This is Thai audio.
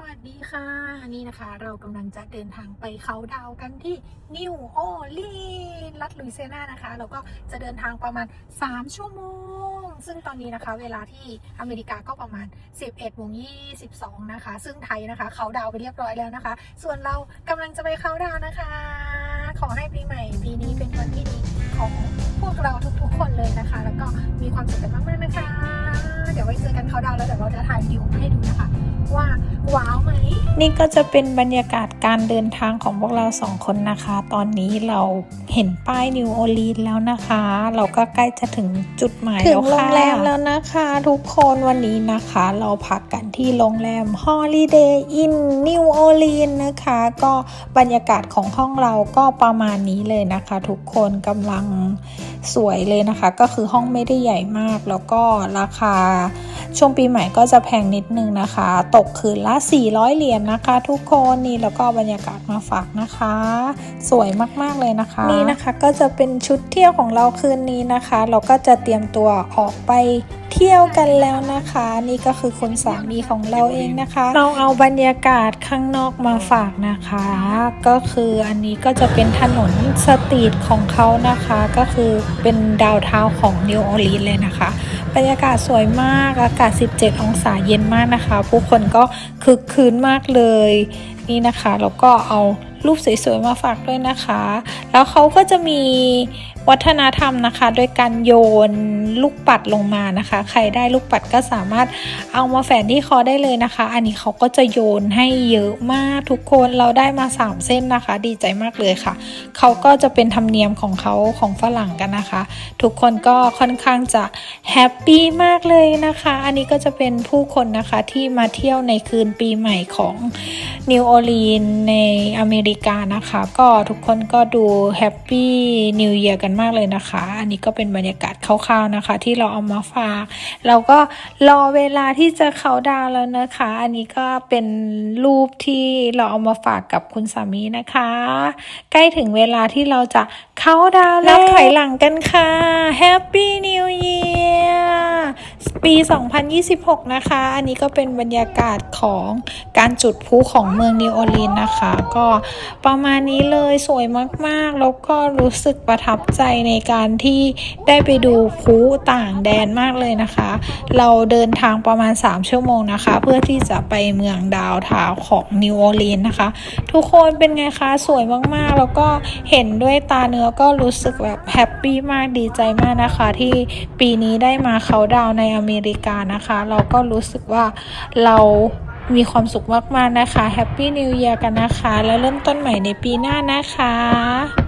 สวัสดีค่ะ นี่นะคะ เรากำลังจะเดินทางไปเขาดาวกันที่นิวโอลีนรัฐลุยเซียนานะคะ แล้วก็จะเดินทางประมาณ 3 ชั่วโมง ซึ่งตอนนี้นะคะ เวลาที่อเมริกาก็ประมาณ 11โมง22 นะคะ ซึ่งไทยนะคะ เขาดาวไปเรียบร้อยแล้วนะคะ ส่วนเรากำลังจะไปเขาดาวนะคะ ขอให้ปีใหม่ปีนี้เป็นวันที่ดีของพวกเราทุกๆ คนเลยนะคะ แล้วก็มีความสุขกันมากๆนะคะ เดี๋ยวไว้เจอกันเขาดาวแล้วเดี๋ยวเราจะถ่ายวิดีโอให้ดูนะคะ ว่าว้าวไหมนี่ก็จะเป็นบรรยากาศการเดินทางของพวกเราสองคนนะคะ ตอนนี้เราเห็นป้ายนิวโอลีนแล้วนะคะ เราก็ใกล้จะถึงจุดหมายถึแล้งวโรค่ะงแรมแล้วนะคะ ทุกคนวันนี้นะคะ เราพักกันที่โรงแรม Holiday Inn New Orleans นะคะ ก็บรรยากาศของห้องเราก็ประมาณนี้เลยนะคะ ทุกคนกำลังสวยเลยนะคะ ก็คือห้องไม่ได้ใหญ่มากแล้วก็ราคา ช่วงปีใหม่ก็จะแพงนิดนึงนะคะ ตกคืนละ 400 เหรียญนะคะ ทุกคนนี่แล้วก็บรรยากาศมาฝากนะคะ สวยมากๆเลยนะคะ นี่นะคะก็จะเป็นชุดเที่ยวของเราคืนนี้นะคะ เราก็จะเตรียมตัวออกไป เที่ยวกันแล้วนะคะ นี่ก็คือคุณสามีของเราเองนะคะ เราเอาบรรยากาศข้างนอกมาฝากนะคะ ก็คืออันนี้ก็จะเป็นถนนสตรีทของเขานะคะ ก็คือเป็นดาวเทาของนิวออร์ลีนเลยนะคะ บรรยากาศสวยมากอากาศ 17 องศาเย็นมากนะคะ ผู้คนก็คึกคืนมากเลย นี่นะคะ แล้วก็เอารูปสวยๆมาฝากด้วยนะคะ แล้วเขาก็จะมีวัฒนธรรมนะคะ โดยการโยนลูกปัดลงมานะคะ ใครได้ลูกปัดก็สามารถเอามาแฝนที่คอได้เลยนะคะ อันนี้เขาก็จะโยนให้เยอะมากทุกคนเราได้มา 3 เส้นนะคะ ดีใจมากเลยค่ะ เขาก็จะเป็นธรรมเนียมของเขาของฝรั่งกันนะคะ ทุกคนก็ค่อนข้างจะแฮปปี้มากเลยนะคะ อันนี้ก็จะเป็นผู้คนนะคะที่มาเที่ยวในคืนปีใหม่ของนิวออร์ลีนในอเมริกานะคะ ก็ทุกคนก็ดูแฮปปี้นิวเ a ียร์กันมากเลยนะคะ อันนี้ก็เป็นบรรยากาศคร่าวๆนะคะ ที่เราเอามาฝาก เราก็รอเวลาที่จะเขาน์ดาวน์แล้วนะคะ อันนี้ก็เป็นรูปที่เราเอามาฝากกับคุณสามีนะคะ ใกล้ถึงเวลาที่เราจะเข้าน์ดาวน์แล้วถอยหลังกันค่ะ Happy New Year ปี 2026 นะคะ อันนี้ก็เป็นบรรยากาศของการจุดพลุของเมืองนิวออร์ลีนนะคะ ก็ประมาณนี้เลยสวยมากๆ แล้วก็รู้สึกประทับใจในการที่ได้ไปดูพลุต่างแดนมากเลยนะคะ เราเดินทางประมาณ 3 ชั่วโมงนะคะ เพื่อที่จะไปเมืองดาวทาวของนิวออร์ลีนนะคะ ทุกคนเป็นไงคะ สวยมากๆ แล้วก็เห็นด้วยตาเนื้อก็รู้สึกแบบแฮปปี้มากดีใจมากนะคะ ที่ปีนี้ได้มาเขาดาวในอเมมริกานะคะ เราก็รู้สึกว่าเรามีความสุขมากๆนะคะแฮปปี้นิว e ย r กันนะคะ แล้วเริ่มต้นใหม่ในปีหน้านะคะ